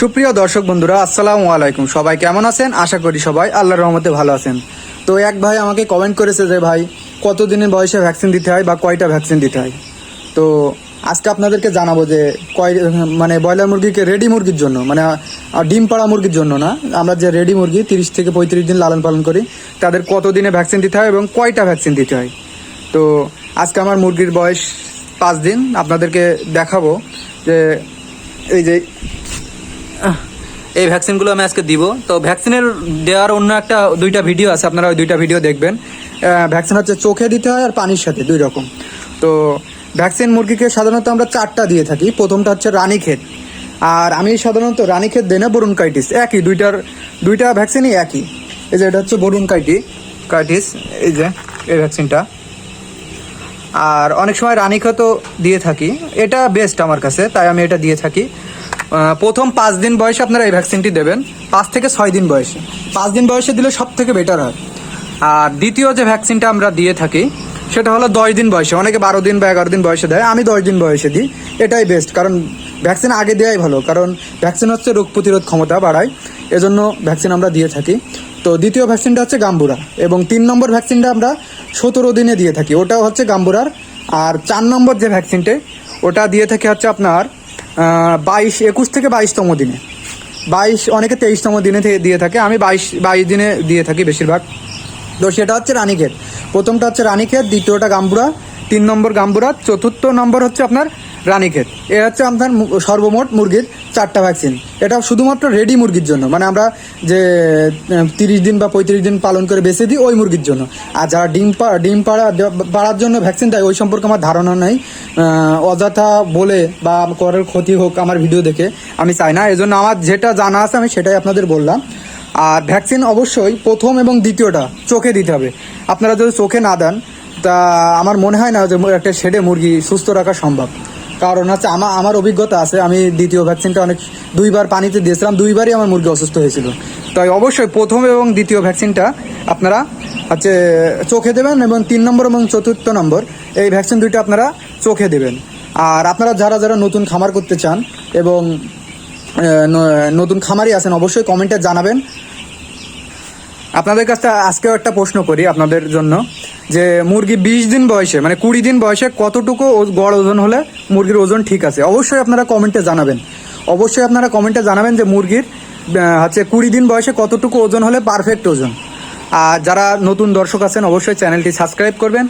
সুপ্রিয় দর্শক বন্ধুরা, আসসালামু আলাইকুম। সবাই কেমন আছেন? আশা করি সবাই আল্লাহর রহমতে ভালো আছেন। তো এক ভাই আমাকে কমেন্ট করেছে যে, ভাই কত দিনের বয়সে ভ্যাকসিন দিতে হয় বা কয়টা ভ্যাকসিন দিতে হয়? তো আজকে আপনাদেরকে জানাব যে, কয় মানে ব্রয়লার মুরগিকে রেডি মুরগির জন্য মানে ডিম পাড়া মুরগির জন্য না, আমরা যে রেডি মুরগি, তিরিশ থেকে পঁয়ত্রিশ দিন লালন পালন করি, তাদের কত দিনে ভ্যাকসিন দিতে হয় এবং কয়টা ভ্যাকসিন দিতে হয়? তো আজকে আমার মুরগির বয়স পাঁচ দিন। আপনাদেরকে দেখাবো যে, এই যে এই ভ্যাকসিনগুলো আমি আজকে দিব। তো ভ্যাকসিনের দেওয়ার অন্য একটা, দুইটা ভিডিও আছে, আপনারা ওই দুইটা ভিডিও দেখবেন। ভ্যাকসিন হচ্ছে চোখে দিতে হয় আর পানির সাথে, দুই রকম। তো ভ্যাকসিন মুরগিকে সাধারণত আমরা চারটা দিয়ে থাকি। প্রথমটা হচ্ছে রানীক্ষেত আর আমি সাধারণত রানীক্ষেত দেই না বরুণ কাইটিস একই, দুইটার, দুইটা ভ্যাকসিনই একই। এই যে এটা হচ্ছে বরুণ কাইটি কাইটিস এই যে, এই ভ্যাকসিনটা। আর অনেক সময় রানীক্ষতও দিয়ে থাকি। এটা বেস্ট আমার কাছে, তাই আমি এটা দিয়ে থাকি। প্রথম পাঁচ দিন বয়সে আপনারা এই ভ্যাকসিনটি দেবেন। পাঁচ থেকে ছয় দিন বয়সে। পাঁচ দিন বয়সে দিলে সব থেকে বেটার হয়। আর দ্বিতীয় যে ভ্যাকসিনটা আমরা দিয়ে থাকি, সেটা হলো দশ দিন বয়সে। অনেকে বারো দিন বা এগারো দিন বয়সে দেয়, আমি দশ দিন বয়সে দিই। এটাই বেস্ট কারণ ভ্যাকসিন আগে দেওয়াই ভালো, কারণ ভ্যাকসিন হচ্ছে রোগ প্রতিরোধ ক্ষমতা বাড়ায়। এজন্য ভ্যাকসিন আমরা দিয়ে থাকি। তো দ্বিতীয় ভ্যাকসিনটা হচ্ছে গাম্বুরা। এবং তিন নম্বর ভ্যাকসিনটা আমরা সতেরো দিনে দিয়ে থাকি। ওটাও হচ্ছে গাম্বুরার। আর চার নম্বর যে ভ্যাকসিনটা ওটা দিয়ে থাকি হচ্ছে আপনার বাইশ, একুশ থেকে বাইশতম দিনে। বাইশ অনেকে তেইশতম দিনে থেকে দিয়ে থাকে। আমি বাইশ বাইশ দিনে দিয়ে থাকি বেশিরভাগ। তো সেটা হচ্ছে রানীক্ষেত। প্রথমটা হচ্ছে রানীক্ষেত, দ্বিতীয়টা গাম্বুরা, তিন নম্বর গাম্বুরা, চতুর্থ নম্বর হচ্ছে আপনার রানীক্ষেত। এ হচ্ছে আপনার সর্বমোট মুরগির চারটা ভ্যাকসিন এটা শুধুমাত্র রেডি মুরগির জন্য। মানে আমরা যে তিরিশ দিন বা পঁয়ত্রিশ দিন পালন করে বেঁচে দিই ওই মুরগির জন্য। আর যারা ডিম ডিম পাড়া পাড়ার জন্য ভ্যাকসিন দেয়, ওই সম্পর্কে আমার ধারণা নেই। অযথা বলে বা করার ক্ষতি হোক আমার ভিডিও দেখে, আমি চাই না। এজন্য আমার যেটা জানা আছে আমি সেটাই আপনাদের বললাম। আর ভ্যাকসিন অবশ্যই প্রথম এবং দ্বিতীয়টা চোখে দিতে হবে। আপনারা যদি চোখে না দেন, তা আমার মনে হয় না যে একটা শেডে মুরগি সুস্থ রাখা সম্ভব। কারণ হচ্ছে আমার আমার অভিজ্ঞতা আছে, আমি দ্বিতীয় ভ্যাকসিনটা অনেক দুইবার পানিতে দিয়েছিলাম, দুইবারই আমার মুরগি অসুস্থ হয়েছিল। তাই অবশ্যই প্রথম এবং দ্বিতীয় ভ্যাকসিনটা আপনারা হচ্ছে চোখে দেবেন এবং তিন নম্বর এবং চতুর্থ নম্বর, এই ভ্যাকসিন দুইটা আপনারা চোখে দেবেন। আর আপনারা যারা যারা নতুন খামার করতে চান এবং নতুন খামারই আছেন, অবশ্যই কমেন্টে জানাবেন। আপনাদের কাছে আজকেও একটা প্রশ্ন করি আপনাদের জন্য। যে মুরগি বিশ দিন বয়সে মানে কুড়ি দিন বয়সে কতটুকু গড় ওজন হলে মুরগির ওজন ঠিক আছে? অবশ্যই আপনারা কমেন্টে জানাবেন। অবশ্যই আপনারা কমেন্টে জানাবেন যে মুরগির হচ্ছে কুড়ি দিন বয়সে কতটুকু ওজন হলে পারফেক্ট ওজন। আর যারা নতুন দর্শক আছেন, অবশ্যই চ্যানেলটি সাবস্ক্রাইব করবেন।